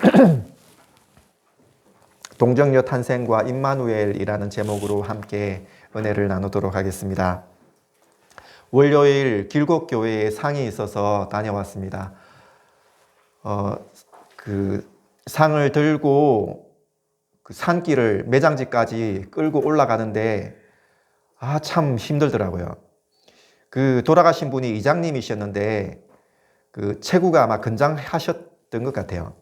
동정녀 탄생과 임마누엘이라는 제목으로 함께 은혜를 나누도록 하겠습니다. 월요일 길곡 교회에 상이 있어서 다녀왔습니다. 어, 그 상을 들고 그 산길을 매장지까지 끌고 올라가는데 아, 참 힘들더라고요. 그 돌아가신 분이 이장님이셨는데 그 체구가 아마 건장하셨던 것 같아요.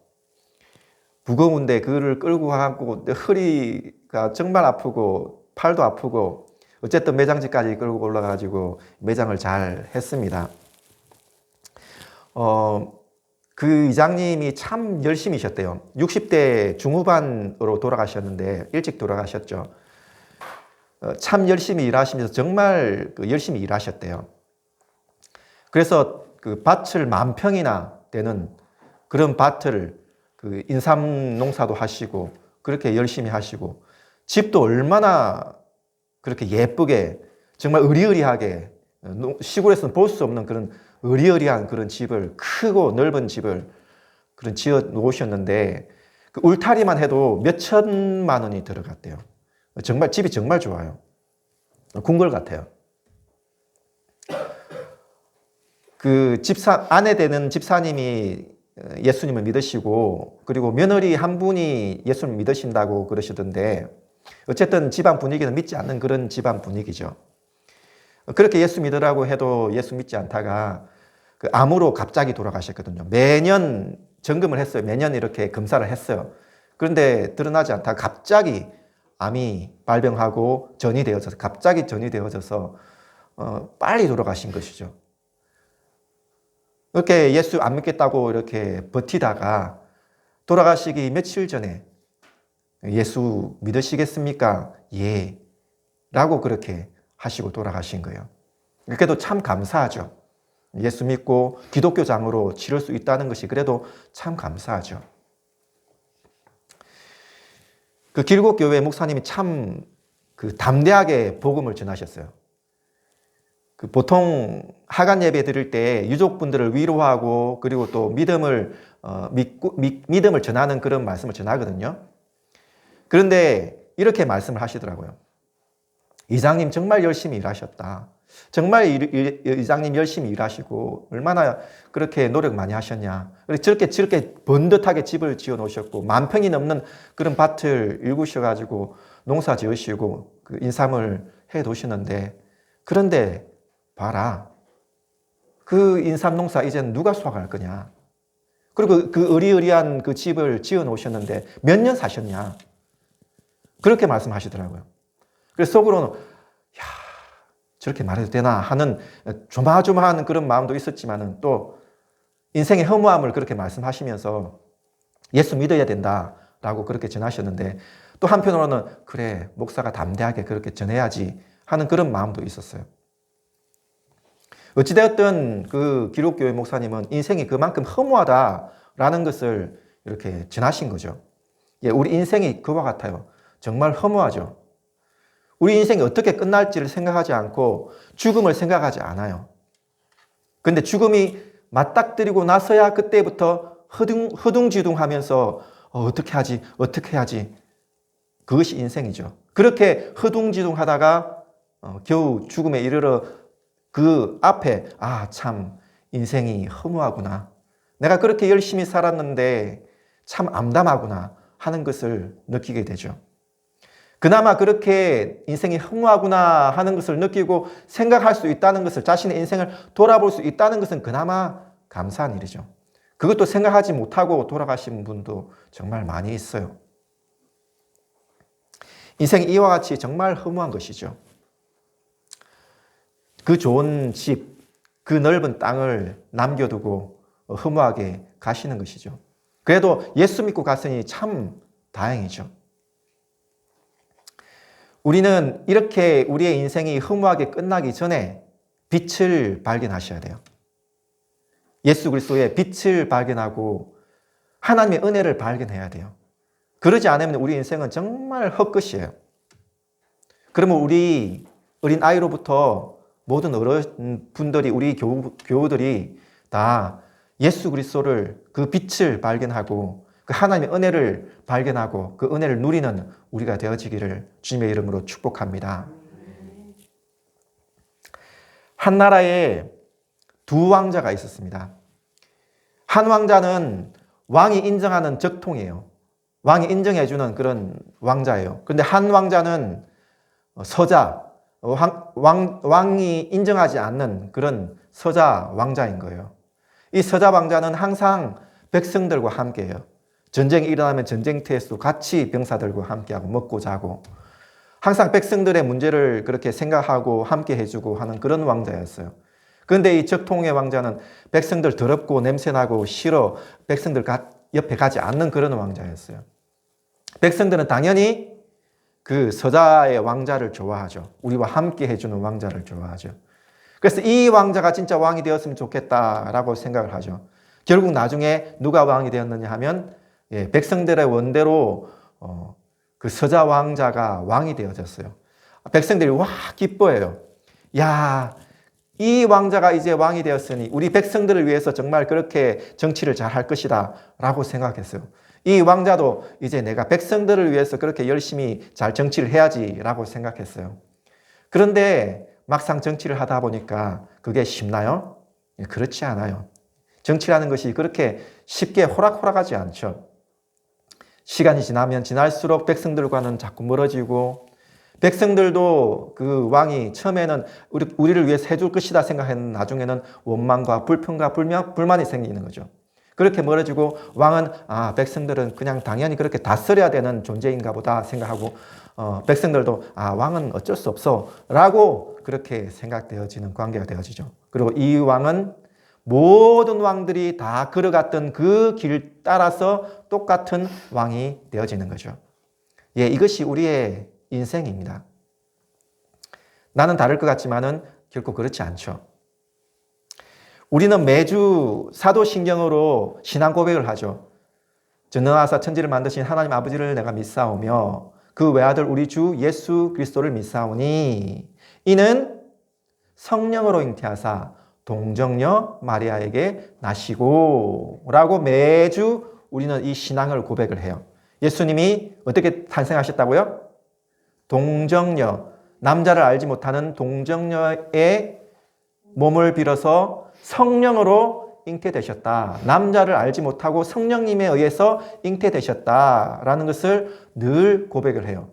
무거운데 그를 끌고 가고 허리가 정말 아프고 팔도 아프고 어쨌든 매장지까지 끌고 올라가지고 매장을 잘 했습니다. 어, 그 이장님이 참 열심히셨대요. 60대 중후반으로 돌아가셨는데 일찍 돌아가셨죠. 어, 참 열심히 일하시면서 정말 그 열심히 일하셨대요. 그래서 그 밭을 만 평이나 되는 그런 밭을 그 인삼 농사도 하시고 그렇게 열심히 하시고 집도 얼마나 그렇게 예쁘게 정말 의리의리하게 시골에서는 볼 수 없는 그런 의리의리한 그런 집을 크고 넓은 집을 그런 지어 놓으셨는데 그 울타리만 해도 몇 천만 원이 들어갔대요. 정말 집이 궁궐 좋아요. 궁궐 같아요. 그 집사 아내 되는 집사님이 예수님을 믿으시고 그리고 며느리 한 분이 예수님을 믿으신다고 그러시던데 어쨌든 집안 분위기는 믿지 않는 그런 집안 분위기죠. 그렇게 예수 믿으라고 해도 예수 믿지 않다가 그 암으로 갑자기 돌아가셨거든요. 매년 점검을 했어요. 매년 이렇게 검사를 했어요. 그런데 드러나지 않다가 갑자기 암이 발병하고 전이 되어져서 갑자기 전이 되어져서 어, 빨리 돌아가신 것이죠. 이렇게 예수 안 믿겠다고 이렇게 버티다가 돌아가시기 며칠 전에 예수 믿으시겠습니까? 예. 라고 그렇게 하시고 돌아가신 거예요. 그래도 참 감사하죠. 예수 믿고 기독교장으로 치를 수 있다는 것이 그래도 참 감사하죠. 그 길곡 교회 목사님이 참 그 담대하게 복음을 전하셨어요. 그 보통 하간 예배 드릴 때 유족분들을 위로하고 그리고 또 믿음을 어, 믿고 믿, 믿음을 전하는 그런 말씀을 전하거든요. 그런데 이렇게 말씀을 하시더라고요. 이장님 정말 열심히 일하셨다. 정말 이장님 열심히 일하시고 얼마나 그렇게 노력 많이 하셨냐. 저렇게 저렇게 번듯하게 집을 지어 놓으셨고 만 평이 넘는 그런 밭을 일구셔 가지고 농사 지으시고 그 인삼을 해 놓으시는데 그런데 봐라. 그 인삼 농사 이제는 누가 수확할 거냐. 그리고 그 의리의리한 그 집을 지어 놓으셨는데 몇 년 사셨냐. 그렇게 말씀하시더라고요. 그래서 속으로는 야 저렇게 말해도 되나 하는 조마조마한 그런 마음도 있었지만은 또 인생의 허무함을 그렇게 말씀하시면서 예수 믿어야 된다 라고 그렇게 전하셨는데 또 한편으로는 그래 목사가 담대하게 그렇게 전해야지 하는 그런 마음도 있었어요. 어찌되었든 그 기록교회 목사님은 인생이 그만큼 허무하다라는 것을 이렇게 전하신 거죠. 예, 우리 인생이 그와 같아요. 정말 허무하죠. 우리 인생이 어떻게 끝날지를 생각하지 않고 죽음을 생각하지 않아요. 근데 죽음이 맞닥뜨리고 나서야 그때부터 허둥, 허둥지둥 하면서 어, 떻게 하지? 어떻게 하지? 그것이 인생이죠. 그렇게 허둥지둥 하다가 어, 겨우 죽음에 이르러 그 앞에 아, 참 인생이 허무하구나. 내가 그렇게 열심히 살았는데 참 암담하구나 하는 것을 느끼게 되죠. 그나마 그렇게 인생이 허무하구나 하는 것을 느끼고 생각할 수 있다는 것을 자신의 인생을 돌아볼 수 있다는 것은 그나마 감사한 일이죠. 그것도 생각하지 못하고 돌아가신 분도 정말 많이 있어요. 인생이 이와 같이 정말 허무한 것이죠. 그 좋은 집, 그 넓은 땅을 남겨두고 허무하게 가시는 것이죠. 그래도 예수 믿고 갔으니 참 다행이죠. 우리는 이렇게 우리의 인생이 허무하게 끝나기 전에 빛을 발견하셔야 돼요. 예수 그리스도의 빛을 발견하고 하나님의 은혜를 발견해야 돼요. 그러지 않으면 우리 인생은 정말 헛것이에요. 그러면 우리 어린 아이로부터 모든 어른분들이 우리 교우, 교우들이 다 예수 그리스도를 그 빛을 발견하고 그 하나님의 은혜를 발견하고 그 은혜를 누리는 우리가 되어지기를 주님의 이름으로 축복합니다. 한 나라에 두 왕자가 있었습니다. 한 왕자는 왕이 인정하는 적통이에요. 왕이 인정해주는 그런 왕자예요. 그런데 한 왕자는 서자, 왕, 왕, 왕이 인정하지 않는 그런 서자 왕자인 거예요. 이 서자 왕자는 항상 백성들과 함께해요. 전쟁이 일어나면 전쟁터에서도 같이 병사들과 함께하고 먹고 자고 항상 백성들의 문제를 그렇게 생각하고 함께 해주고 하는 그런 왕자였어요. 그런데 이 적통의 왕자는 백성들 더럽고 냄새나고 싫어 백성들 옆에 가지 않는 그런 왕자였어요. 백성들은 당연히 그 서자의 왕자를 좋아하죠. 우리와 함께 해주는 왕자를 좋아하죠. 그래서 이 왕자가 진짜 왕이 되었으면 좋겠다라고 생각을 하죠. 결국 나중에 누가 왕이 되었느냐 하면 예, 백성들의 원대로 어, 그 서자 왕자가 왕이 되어졌어요. 백성들이 와 기뻐해요. 야, 이 왕자가 이제 왕이 되었으니 우리 백성들을 위해서 정말 그렇게 정치를 잘 할 것이다 라고 생각했어요. 이 왕자도 이제 내가 백성들을 위해서 그렇게 열심히 잘 정치를 해야지 라고 생각했어요. 그런데 막상 정치를 하다 보니까 그게 쉽나요? 예, 그렇지 않아요. 정치라는 것이 그렇게 쉽게 호락호락하지 않죠. 시간이 지나면 지날수록 백성들과는 자꾸 멀어지고 백성들도 그 왕이 처음에는 우리, 우리를 위해서 해줄 것이다 생각했는데 나중에는 원망과 불평과 불명, 불만이 생기는 거죠. 그렇게 멀어지고 왕은 아 백성들은 그냥 당연히 그렇게 다스려야 되는 존재인가 보다 생각하고 어, 백성들도 아 왕은 어쩔 수 없어라고 그렇게 생각되어지는 관계가 되어지죠. 그리고 이 왕은 모든 왕들이 다 걸어갔던 그 길 따라서 똑같은 왕이 되어지는 거죠. 예, 이것이 우리의 인생입니다. 나는 다를 것 같지만은 결코 그렇지 않죠. 우리는 매주 사도신경으로 신앙 고백을 하죠. 전능하사 천지를 만드신 하나님 아버지를 내가 믿사오며 그 외아들 우리 주 예수 그리스도를 믿사오니 이는 성령으로 잉태하사 동정녀 마리아에게 나시고 라고 매주 우리는 이 신앙을 고백을 해요. 예수님이 어떻게 탄생하셨다고요? 동정녀, 남자를 알지 못하는 동정녀의 몸을 빌어서 성령으로 잉태되셨다. 남자를 알지 못하고 성령님에 의해서 잉태되셨다라는 것을 늘 고백을 해요.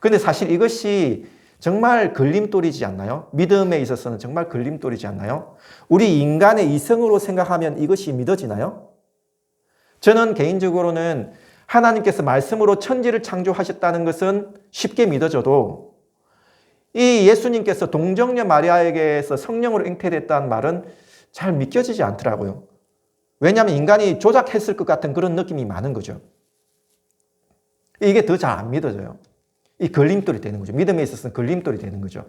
근데 사실 이것이 정말 걸림돌이지 않나요? 믿음에 있어서는 정말 걸림돌이지 않나요? 우리 인간의 이성으로 생각하면 이것이 믿어지나요? 저는 개인적으로는 하나님께서 말씀으로 천지를 창조하셨다는 것은 쉽게 믿어져도 이 예수님께서 동정녀 마리아에게서 성령으로 잉태됐다는 말은 잘 믿겨지지 않더라고요. 왜냐하면 인간이 조작했을 것 같은 그런 느낌이 많은 거죠. 이게 더 잘 안 믿어져요. 이 걸림돌이 되는 거죠. 믿음에 있어서는 걸림돌이 되는 거죠.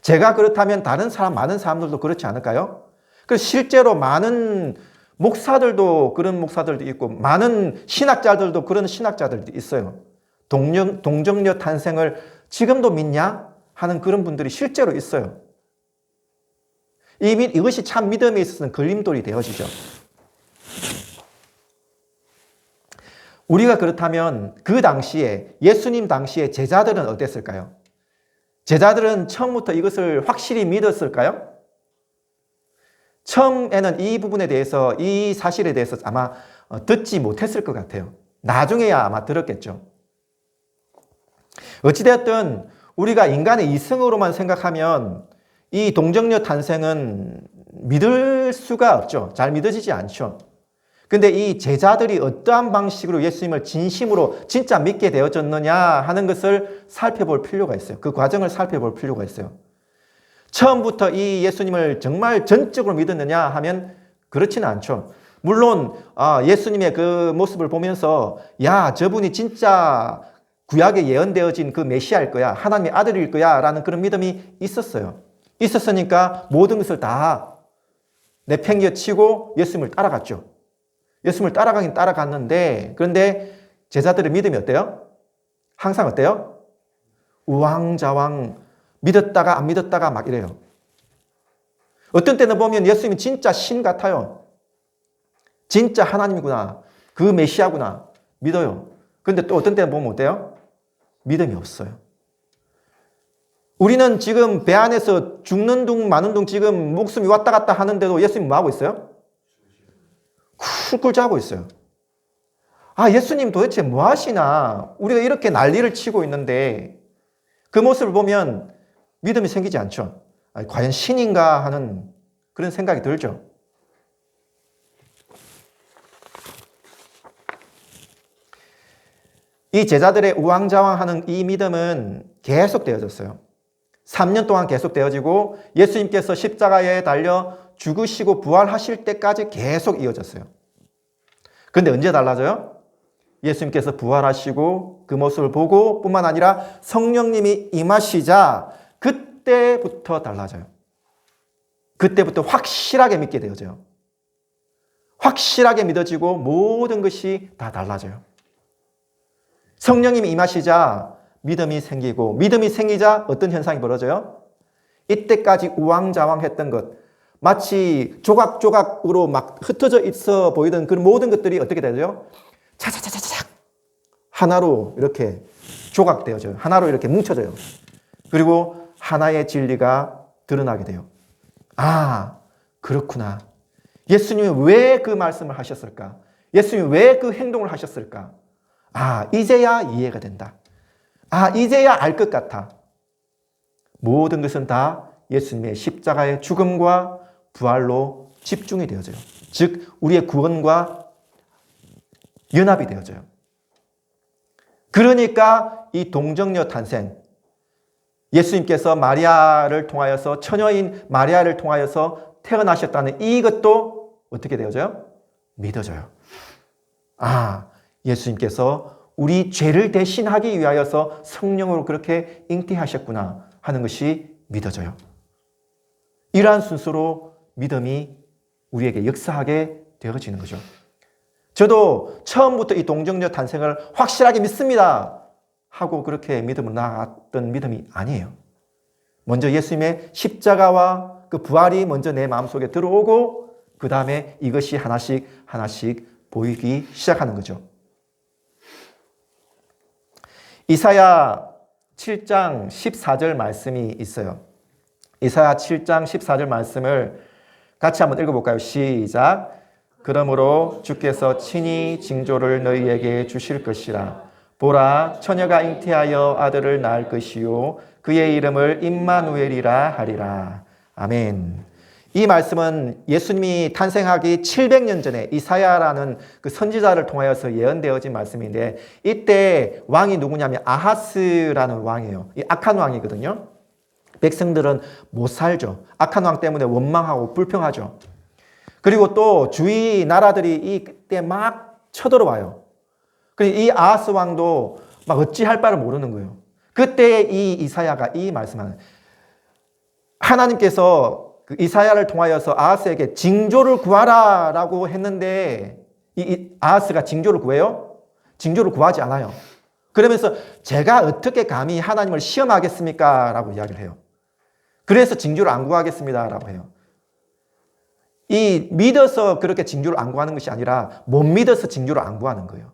제가 그렇다면 다른 사람, 많은 사람들도 그렇지 않을까요? 그 실제로 많은 목사들도 그런 목사들도 있고, 많은 신학자들도 그런 신학자들도 있어요. 동정, 동정녀 탄생을 지금도 믿냐? 하는 그런 분들이 실제로 있어요. 이미 이것이 참 믿음에 있어서는 걸림돌이 되어지죠. 우리가 그렇다면 그 당시에 예수님 당시에 제자들은 어땠을까요? 제자들은 처음부터 이것을 확실히 믿었을까요? 처음에는 이 부분에 대해서 이 사실에 대해서 아마 어, 듣지 못했을 것 같아요. 나중에야 아마 들었겠죠. 어찌되었든 우리가 인간의 이성으로만 생각하면 이 동정녀 탄생은 믿을 수가 없죠. 잘 믿어지지 않죠. 근데 이 제자들이 어떠한 방식으로 예수님을 진심으로 진짜 믿게 되어졌느냐 하는 것을 살펴볼 필요가 있어요. 그 과정을 살펴볼 필요가 있어요. 처음부터 이 예수님을 정말 전적으로 믿었느냐 하면 그렇지는 않죠. 물론 아, 예수님의 그 모습을 보면서 야 저분이 진짜 구약에 예언되어진 그 메시아일 거야 하나님의 아들일 거야 라는 그런 믿음이 있었어요. 있었으니까 모든 것을 다 내팽겨 치고 예수님을 따라갔죠. 예수님을 따라가긴 따라갔는데 그런데 제자들의 믿음이 어때요? 항상 어때요? 우왕좌왕 믿었다가 안 믿었다가 막 이래요. 어떤 때는 보면 예수님이 진짜 신 같아요. 진짜 하나님이구나. 그 메시아구나. 믿어요. 근데 또 어떤 때는 보면 어때요? 믿음이 없어요. 우리는 지금 배 안에서 죽는 둥 마는 둥 지금 목숨이 왔다 갔다 하는데도 예수님 뭐 하고 있어요? 쿨쿨 자고 있어요. 아, 예수님 도대체 뭐 하시나? 우리가 이렇게 난리를 치고 있는데 그 모습을 보면 믿음이 생기지 않죠. 아니, 과연 신인가 하는 그런 생각이 들죠. 이 제자들의 우왕좌왕하는 이 믿음은 계속 되어졌어요. 3년 동안 계속 되어지고 예수님께서 십자가에 달려 죽으시고 부활하실 때까지 계속 이어졌어요. 근데 언제 달라져요? 예수님께서 부활하시고 그 모습을 보고 뿐만 아니라 성령님이 임하시자 그때부터 달라져요. 그때부터 확실하게 믿게 되어져요. 확실하게 믿어지고 모든 것이 다 달라져요. 성령님이 임하시자 믿음이 생기고 믿음이 생기자 어떤 현상이 벌어져요? 이때까지 우왕좌왕했던 것 마치 조각조각으로 막 흩어져 있어 보이던 그 모든 것들이 어떻게 되죠? 차차차차차 하나로 이렇게 조각되어져요. 하나로 이렇게 뭉쳐져요. 그리고 하나의 진리가 드러나게 돼요. 아, 그렇구나. 예수님이 왜 그 말씀을 하셨을까? 예수님이 왜 그 행동을 하셨을까? 아, 이제야 이해가 된다. 아, 이제야 알 것 같아. 모든 것은 다 예수님의 십자가의 죽음과 부활로 집중이 되어져요. 즉, 우리의 구원과 연합이 되어져요. 그러니까 이 동정녀 탄생, 예수님께서 마리아를 통하여서 처녀인 마리아를 통하여서 태어나셨다는 이것도 어떻게 되어져요? 믿어져요. 아, 예수님께서 우리 죄를 대신하기 위하여서 성령으로 그렇게 잉태하셨구나 하는 것이 믿어져요. 이러한 순서로 믿음이 우리에게 역사하게 되어지는 거죠. 저도 처음부터 이 동정녀 탄생을 확실하게 믿습니다. 하고 그렇게 믿음을 나갔던 믿음이 아니에요. 먼저 예수님의 십자가와 그 부활이 먼저 내 마음속에 들어오고 그 다음에 이것이 하나씩 하나씩 보이기 시작하는 거죠. 이사야 7장 14절 말씀이 있어요. 이사야 7장 14절 말씀을 같이 한번 읽어볼까요? 시작. 그러므로 주께서 친히 징조를 너희에게 주실 것이라. 보라, 처녀가 잉태하여 아들을 낳을 것이요. 그의 이름을 임마누엘이라 하리라. 아멘. 이 말씀은 예수님이 탄생하기 700년 전에 이사야라는 그 선지자를 통하여서 예언되어진 말씀인데 이때 왕이 누구냐면 아하스라는 왕이에요. 이 악한 왕이거든요. 백성들은 못 살죠. 악한 왕 때문에 원망하고 불평하죠. 그리고 또 주위 나라들이 이때 막 쳐들어와요. 이 아하스 왕도 막 어찌할 바를 모르는 거예요. 그때 이 이사야가 이 말씀하는 하나님께서 그 이사야를 통하여서 아하스에게 징조를 구하라라고 했는데 이, 아하스가 징조를 구해요? 징조를 구하지 않아요. 그러면서 제가 어떻게 감히 하나님을 시험하겠습니까? 라고 이야기를 해요. 그래서 징조를 안 구하겠습니다 라고 해요. 이 믿어서 그렇게 징조를 안 구하는 것이 아니라 못 믿어서 징조를 안 구하는 거예요.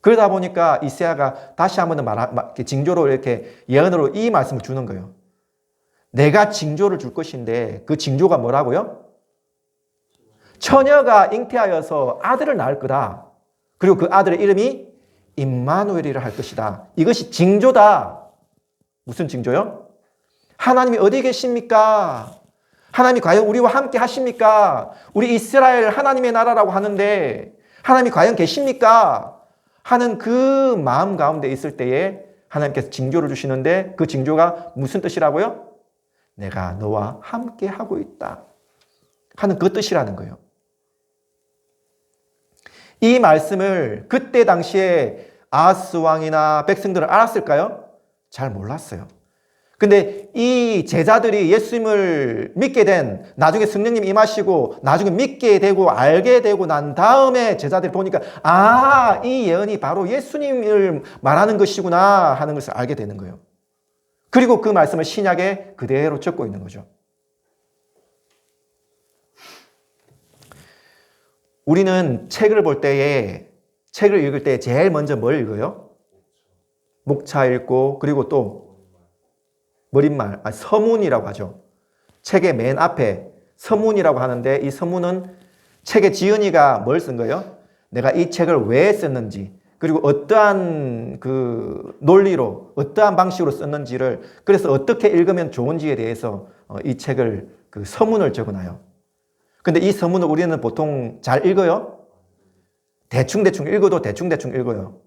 그러다 보니까 이세아가 다시 한번 말, 징조로 이렇게 예언으로 이 말씀을 주는 거예요. 내가 징조를 줄 것인데 그 징조가 뭐라고요? 처녀가 잉태하여서 아들을 낳을 거다. 그리고 그 아들의 이름이 임마누엘이라 할 것이다. 이것이 징조다. 무슨 징조요? 하나님이 어디 계십니까? 하나님이 과연 우리와 함께 하십니까? 우리 이스라엘 하나님의 나라라고 하는데 하나님이 과연 계십니까? 하는 그 마음 가운데 있을 때에 하나님께서 징조를 주시는데 그 징조가 무슨 뜻이라고요? 내가 너와 함께 하고 있다. 하는 그 뜻이라는 거예요. 이 말씀을 그때 당시에 아스 왕이나 백성들은 알았을까요? 잘 몰랐어요. 근데 이 제자들이 예수님을 믿게 된 나중에 성령님 임하시고 나중에 믿게 되고 알게 되고 난 다음에 제자들이 보니까 아, 이 예언이 바로 예수님을 말하는 것이구나 하는 것을 알게 되는 거예요. 그리고 그 말씀을 신약에 그대로 적고 있는 거죠. 우리는 책을 볼 때에 책을 읽을 때 제일 먼저 뭘 읽어요? 목차 읽고 그리고 또 머릿말, 아, 서문이라고 하죠. 책의 맨 앞에 서문이라고 하는데 이 서문은 책의 지은이가 뭘 쓴 거예요? 내가 이 책을 왜 썼는지 그리고 어떠한 그 논리로 어떠한 방식으로 썼는지를 그래서 어떻게 읽으면 좋은지에 대해서 어, 이 책을 그 서문을 적어놔요. 근데 이 서문을 우리는 보통 잘 읽어요? 대충대충 읽어도 대충대충 읽어요.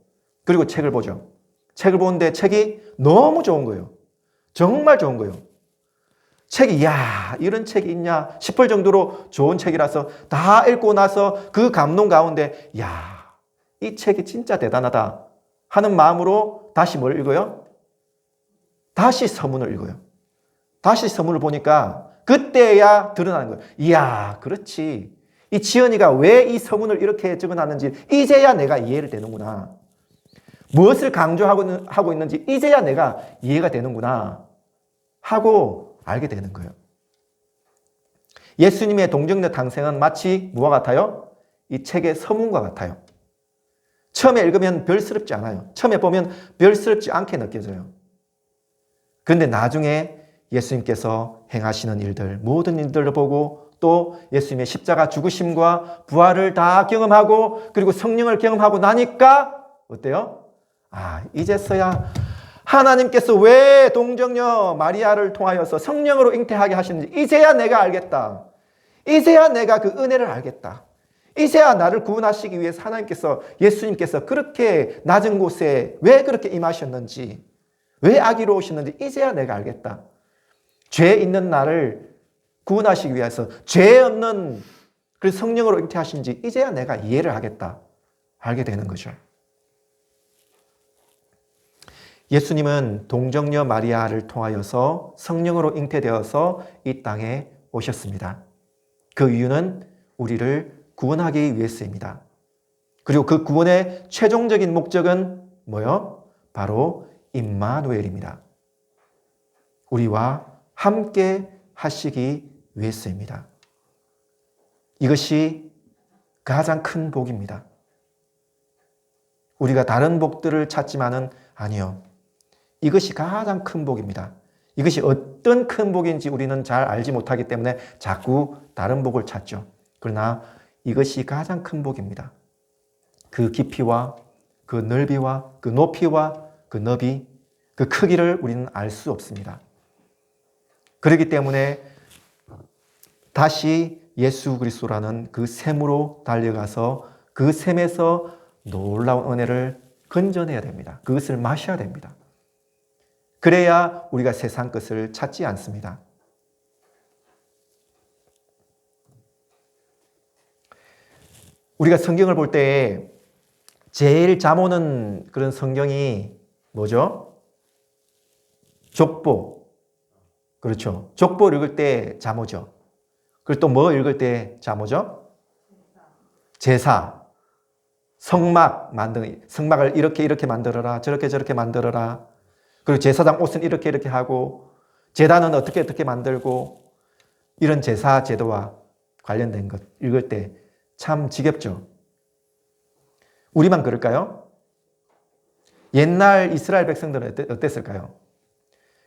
그리고 책을 보죠. 책을 보는데 책이 너무 좋은 거예요. 정말 좋은 거예요. 책이, 야 이런 책이 있냐 싶을 정도로 좋은 책이라서 다 읽고 나서 그 감동 가운데, 야 이 책이 진짜 대단하다 하는 마음으로 다시 뭘 읽어요? 다시 서문을 읽어요. 다시 서문을 보니까 그때야 드러나는 거예요. 이야, 그렇지. 이 지연이가 왜 이 서문을 이렇게 적어놨는지 이제야 내가 이해를 되는구나. 무엇을 강조하고 하고 있는지 이제야 내가 이해가 되는구나. 하고 알게 되는 거예요. 예수님의 동정녀 탄생은 마치 무와 같아요? 이 책의 서문과 같아요. 처음에 읽으면 별스럽지 않아요. 처음에 보면 별스럽지 않게 느껴져요. 그런데 나중에 예수님께서 행하시는 일들, 모든 일들을 보고 또 예수님의 십자가 죽으심과 부활을 다 경험하고 그리고 성령을 경험하고 나니까 어때요? 아, 이제서야 하나님께서 왜 동정녀 마리아를 통하여서 성령으로 잉태하게 하시는지 이제야 내가 알겠다. 이제야 내가 그 은혜를 알겠다. 이제야 나를 구원하시기 위해서 하나님께서 예수님께서 그렇게 낮은 곳에 왜 그렇게 임하셨는지 왜 아기로 오셨는지 이제야 내가 알겠다. 죄 있는 나를 구원하시기 위해서 죄 없는 그 성령으로 잉태하신지 이제야 내가 이해를 하겠다. 알게 되는 거죠. 예수님은 동정녀 마리아를 통하여서 성령으로 잉태되어서 이 땅에 오셨습니다. 그 이유는 우리를 구원하기 위해서입니다. 그리고 그 구원의 최종적인 목적은 뭐요? 바로 임마누엘입니다. 우리와 함께 하시기 위해서입니다. 이것이 가장 큰 복입니다. 우리가 다른 복들을 찾지만은 아니요. 이것이 가장 큰 복입니다. 이것이 어떤 큰 복인지 우리는 잘 알지 못하기 때문에 자꾸 다른 복을 찾죠. 그러나 이것이 가장 큰 복입니다. 그 깊이와 그 넓이와 그 높이와 그 너비, 그 크기를 우리는 알 수 없습니다. 그렇기 때문에 다시 예수 그리스도라는 그 샘으로 달려가서 그 샘에서 놀라운 은혜를 건져내야 됩니다. 그것을 마셔야 됩니다. 그래야 우리가 세상 것을 찾지 않습니다. 우리가 성경을 볼 때 제일 잠 오는 그런 성경이 뭐죠? 족보. 그렇죠. 족보 읽을 때 잠 오죠. 그리고 또 뭐 읽을 때 잠 오죠? 제사. 성막 만드 성막을 이렇게 이렇게 만들어라. 저렇게 저렇게 만들어라. 그리고 제사장 옷은 이렇게 이렇게 하고 제단은 어떻게 어떻게 만들고 이런 제사 제도와 관련된 것 읽을 때 참 지겹죠. 우리만 그럴까요? 옛날 이스라엘 백성들은 어땠을까요?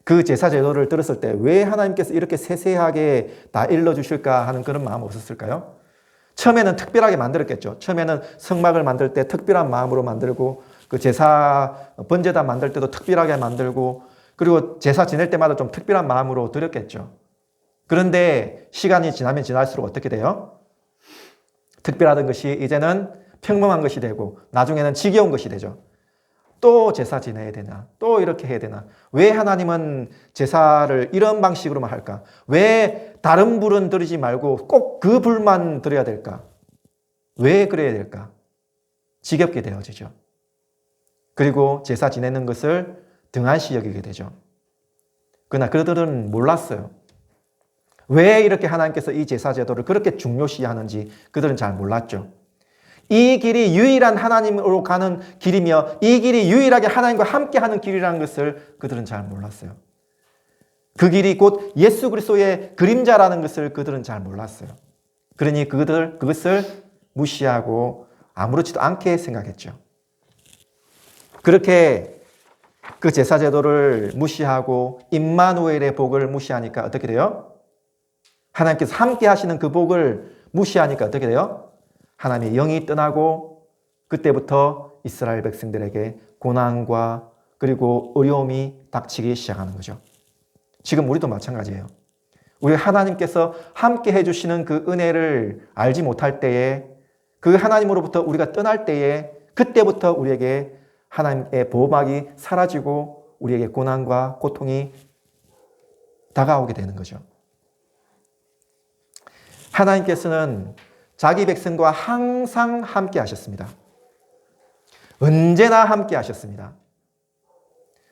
그 제사 제도를 들었을 때 왜 하나님께서 이렇게 세세하게 다 일러주실까 하는 그런 마음 없었을까요? 처음에는 특별하게 만들었겠죠. 처음에는 성막을 만들 때 특별한 마음으로 만들고 그 제사 번제단 만들 때도 특별하게 만들고 그리고 제사 지낼 때마다 좀 특별한 마음으로 드렸겠죠. 그런데 시간이 지나면 지날수록 어떻게 돼요? 특별하던 것이 이제는 평범한 것이 되고 나중에는 지겨운 것이 되죠. 또 제사 지내야 되나? 또 이렇게 해야 되나? 왜 하나님은 제사를 이런 방식으로만 할까? 왜 다른 불은 드리지 말고 꼭 그 불만 드려야 될까? 왜 그래야 될까? 지겹게 되어지죠. 그리고 제사 지내는 것을 등한시 여기게 되죠. 그러나 그들은 몰랐어요. 왜 이렇게 하나님께서 이 제사 제도를 그렇게 중요시하는지 그들은 잘 몰랐죠. 이 길이 유일한 하나님으로 가는 길이며 이 길이 유일하게 하나님과 함께 하는 길이라는 것을 그들은 잘 몰랐어요. 그 길이 곧 예수 그리스도의 그림자라는 것을 그들은 잘 몰랐어요. 그러니 그들 그것을 무시하고 아무렇지도 않게 생각했죠. 그렇게 그 제사 제도를 무시하고 임마누엘의 복을 무시하니까 어떻게 돼요? 하나님께서 함께 하시는 그 복을 무시하니까 어떻게 돼요? 하나님의 영이 떠나고 그때부터 이스라엘 백성들에게 고난과 그리고 어려움이 닥치기 시작하는 거죠. 지금 우리도 마찬가지예요. 우리 하나님께서 함께 해주시는 그 은혜를 알지 못할 때에 그 하나님으로부터 우리가 떠날 때에 그때부터 우리에게 하나님의 보호막이 사라지고 우리에게 고난과 고통이 다가오게 되는 거죠. 하나님께서는 자기 백성과 항상 함께 하셨습니다. 언제나 함께 하셨습니다.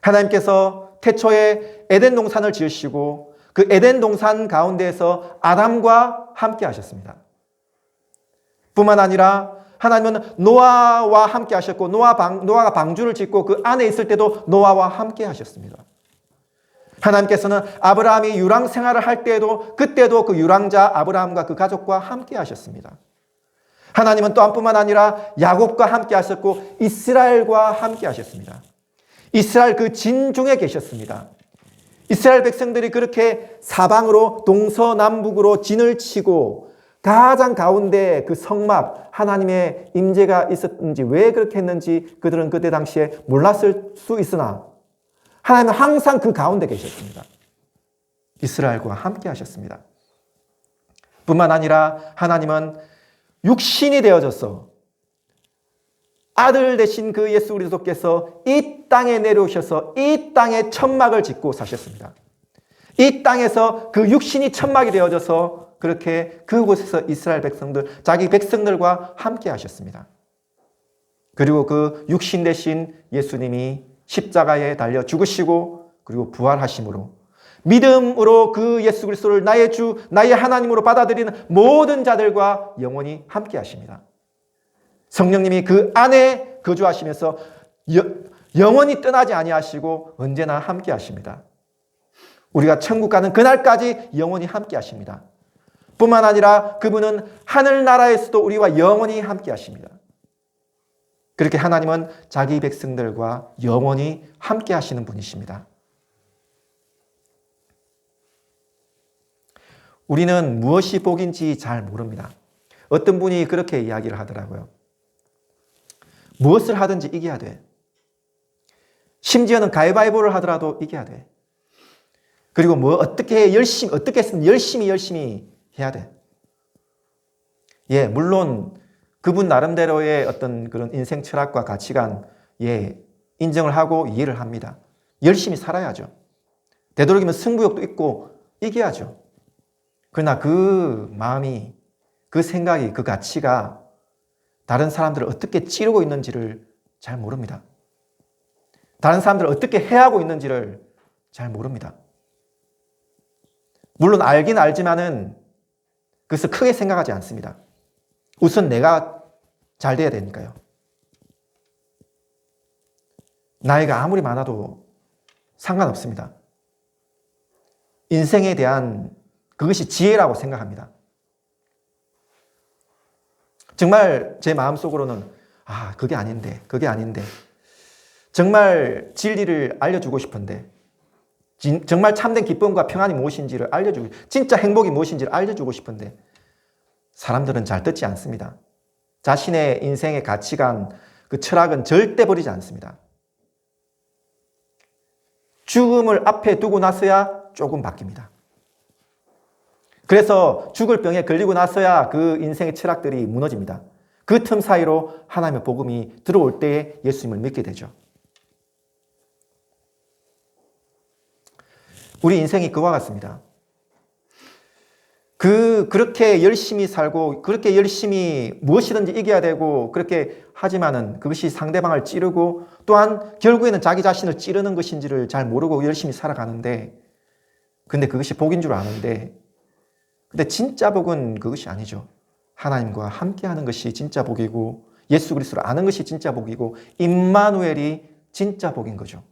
하나님께서 태초에 에덴 동산을 지으시고 그 에덴 동산 가운데에서 아담과 함께 하셨습니다. 뿐만 아니라 하나님은 노아와 함께 하셨고 노아 방, 노아가 방주를 짓고 그 안에 있을 때도 노아와 함께 하셨습니다. 하나님께서는 아브라함이 유랑 생활을 할 때에도 그때도 그 유랑자 아브라함과 그 가족과 함께 하셨습니다. 하나님은 또한 뿐만 아니라 야곱과 함께 하셨고 이스라엘과 함께 하셨습니다. 이스라엘 그 진중에 계셨습니다. 이스라엘 백성들이 그렇게 사방으로 동서남북으로 진을 치고 가장 가운데 그 성막 하나님의 임재가 있었는지 왜 그렇게 했는지 그들은 그때 당시에 몰랐을 수 있으나 하나님은 항상 그 가운데 계셨습니다. 이스라엘과 함께 하셨습니다. 뿐만 아니라 하나님은 육신이 되어져서 아들 되신 그 예수 그리스도께서 이 땅에 내려오셔서 이 땅에 천막을 짓고 사셨습니다. 이 땅에서 그 육신이 천막이 되어져서 그렇게 그곳에서 이스라엘 백성들, 자기 백성들과 함께 하셨습니다. 그리고 그 육신 대신 예수님이 십자가에 달려 죽으시고 그리고 부활하심으로 믿음으로 그 예수 그리스도를 나의 주, 나의 하나님으로 받아들이는 모든 자들과 영원히 함께 하십니다. 성령님이 그 안에 거주하시면서 영원히 떠나지 아니하시고 언제나 함께 하십니다. 우리가 천국 가는 그날까지 영원히 함께 하십니다. 뿐만 아니라 그분은 하늘나라에서도 우리와 영원히 함께 하십니다. 그렇게 하나님은 자기 백성들과 영원히 함께 하시는 분이십니다. 우리는 무엇이 복인지 잘 모릅니다. 어떤 분이 그렇게 이야기를 하더라고요. 무엇을 하든지 이겨야 돼. 심지어는 가위바위보를 하더라도 이겨야 돼. 그리고 뭐 어떻게 열심히 어떻게 했으면 열심히 열심히 해야 돼. 예, 물론 그분 나름대로의 어떤 그런 인생 철학과 가치관, 예, 인정을 하고 이해를 합니다. 열심히 살아야죠. 되도록이면 승부욕도 있고 이겨야죠. 그러나 그 마음이, 그 생각이, 그 가치가 다른 사람들을 어떻게 찌르고 있는지를 잘 모릅니다. 다른 사람들을 어떻게 해하고 있는지를 잘 모릅니다. 물론 알긴 알지만은 그것을 크게 생각하지 않습니다. 우선 내가 잘 돼야 되니까요. 나이가 아무리 많아도 상관없습니다. 인생에 대한 그것이 지혜라고 생각합니다. 정말 제 마음속으로는 아, 그게 아닌데, 그게 아닌데. 정말 진리를 알려주고 싶은데, 정말 참된 기쁨과 평안이 무엇인지를 알려주고, 진짜 행복이 무엇인지를 알려주고 싶은데, 사람들은 잘 듣지 않습니다. 자신의 인생의 가치관, 그 철학은 절대 버리지 않습니다. 죽음을 앞에 두고 나서야 조금 바뀝니다. 그래서 죽을 병에 걸리고 나서야 그 인생의 철학들이 무너집니다. 그 틈 사이로 하나님의 복음이 들어올 때에 예수님을 믿게 되죠. 우리 인생이 그와 같습니다. 그, 그렇게 열심히 살고, 그렇게 열심히 무엇이든지 이겨야 되고, 그렇게 하지만은 그것이 상대방을 찌르고, 또한 결국에는 자기 자신을 찌르는 것인지를 잘 모르고 열심히 살아가는데, 근데 그것이 복인 줄 아는데, 근데 진짜 복은 그것이 아니죠. 하나님과 함께 하는 것이 진짜 복이고 예수 그리스도를 아는 것이 진짜 복이고 임마누엘이 진짜 복인 거죠.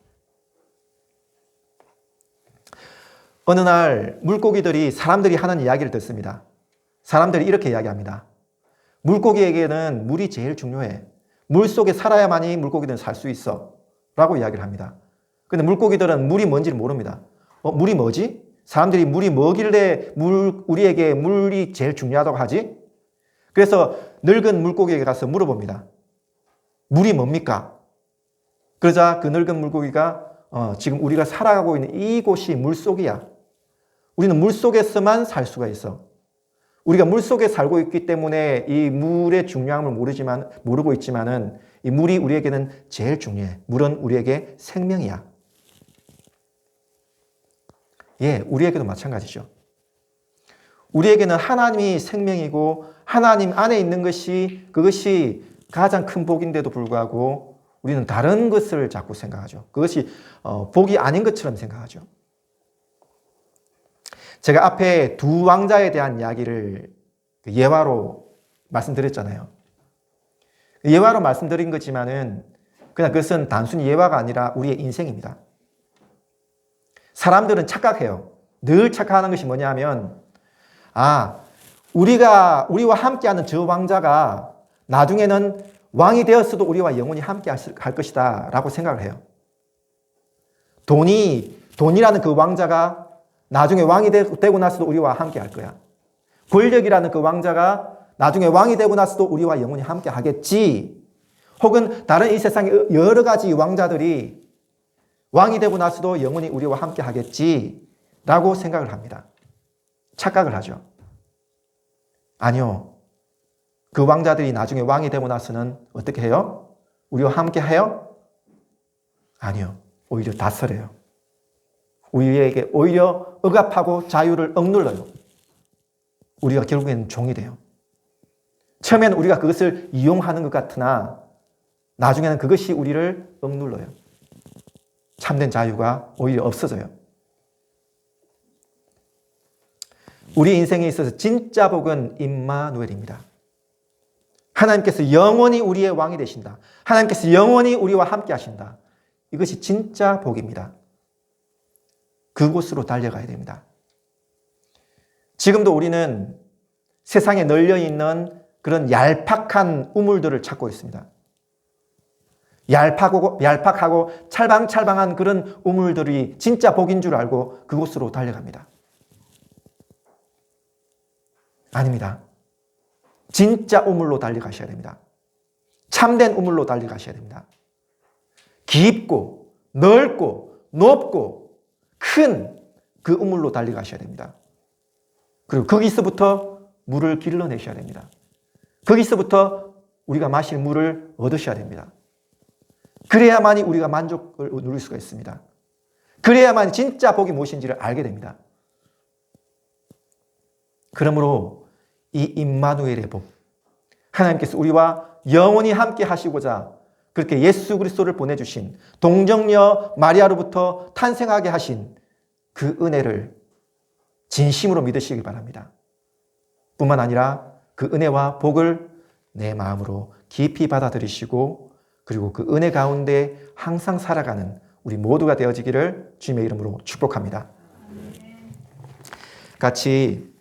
어느 날 물고기들이 사람들이 하는 이야기를 듣습니다. 사람들이 이렇게 이야기합니다. 물고기에게는 물이 제일 중요해. 물 속에 살아야만이 물고기들은 살 수 있어. 라고 이야기를 합니다. 근데 물고기들은 물이 뭔지를 모릅니다. 어, 물이 뭐지? 사람들이 물이 뭐길래 물, 우리에게 물이 제일 중요하다고 하지? 그래서 늙은 물고기에게 가서 물어봅니다. 물이 뭡니까? 그러자 그 늙은 물고기가 어, 지금 우리가 살아가고 있는 이곳이 물속이야. 우리는 물 속에서만 살 수가 있어. 우리가 물 속에 살고 있기 때문에 이 물의 중요함을 모르지만 모르고 있지만은 이 물이 우리에게는 제일 중요해. 물은 우리에게 생명이야. 예, 우리에게도 마찬가지죠. 우리에게는 하나님이 생명이고 하나님 안에 있는 것이 그것이 가장 큰 복인데도 불구하고 우리는 다른 것을 자꾸 생각하죠. 그것이 어, 복이 아닌 것처럼 생각하죠. 제가 앞에 두 왕자에 대한 이야기를 그 예화로 말씀드렸잖아요. 예화로 말씀드린 거지만은 그냥 그것은 단순히 예화가 아니라 우리의 인생입니다. 사람들은 착각해요. 늘 착각하는 것이 뭐냐면, 아, 우리가, 우리와 함께하는 저 왕자가 나중에는 왕이 되었어도 우리와 영원히 함께 할 것이다. 라고 생각을 해요. 돈이, 돈이라는 그 왕자가 나중에 왕이 되고 나서도 우리와 함께 할 거야. 권력이라는 그 왕자가 나중에 왕이 되고 나서도 우리와 영원히 함께 하겠지. 혹은 다른 이 세상의 여러 가지 왕자들이 왕이 되고 나서도 영원히 우리와 함께 하겠지. 라고 생각을 합니다. 착각을 하죠. 아니요. 그 왕자들이 나중에 왕이 되고 나서는 어떻게 해요? 우리와 함께 해요? 아니요. 오히려 다스려요. 우리에게 오히려 억압하고 자유를 억눌러요. 우리가 결국에는 종이 돼요. 처음에는 우리가 그것을 이용하는 것 같으나 나중에는 그것이 우리를 억눌러요. 참된 자유가 오히려 없어져요. 우리 인생에 있어서 진짜 복은 임마누엘입니다. 하나님께서 영원히 우리의 왕이 되신다. 하나님께서 영원히 우리와 함께 하신다. 이것이 진짜 복입니다. 그곳으로 달려가야 됩니다. 지금도 우리는 세상에 널려 있는 그런 얄팍한 우물들을 찾고 있습니다. 얄팍하고, 얄팍하고 찰방찰방한 그런 우물들이 진짜 복인 줄 알고 그곳으로 달려갑니다. 아닙니다. 진짜 우물로 달려가셔야 됩니다. 참된 우물로 달려가셔야 됩니다. 깊고 넓고 높고 큰 그 우물로 달려가셔야 됩니다. 그리고 거기서부터 물을 길러내셔야 됩니다. 거기서부터 우리가 마실 물을 얻으셔야 됩니다. 그래야만이 우리가 만족을 누릴 수가 있습니다. 그래야만 진짜 복이 무엇인지를 알게 됩니다. 그러므로 이 임마누엘의 복, 하나님께서 우리와 영원히 함께 하시고자 그렇게 예수 그리스도를 보내주신 동정녀 마리아로부터 탄생하게 하신 그 은혜를 진심으로 믿으시기 바랍니다. 뿐만 아니라 그 은혜와 복을 내 마음으로 깊이 받아들이시고 그리고 그 은혜 가운데 항상 살아가는 우리 모두가 되어지기를 주님의 이름으로 축복합니다. 같이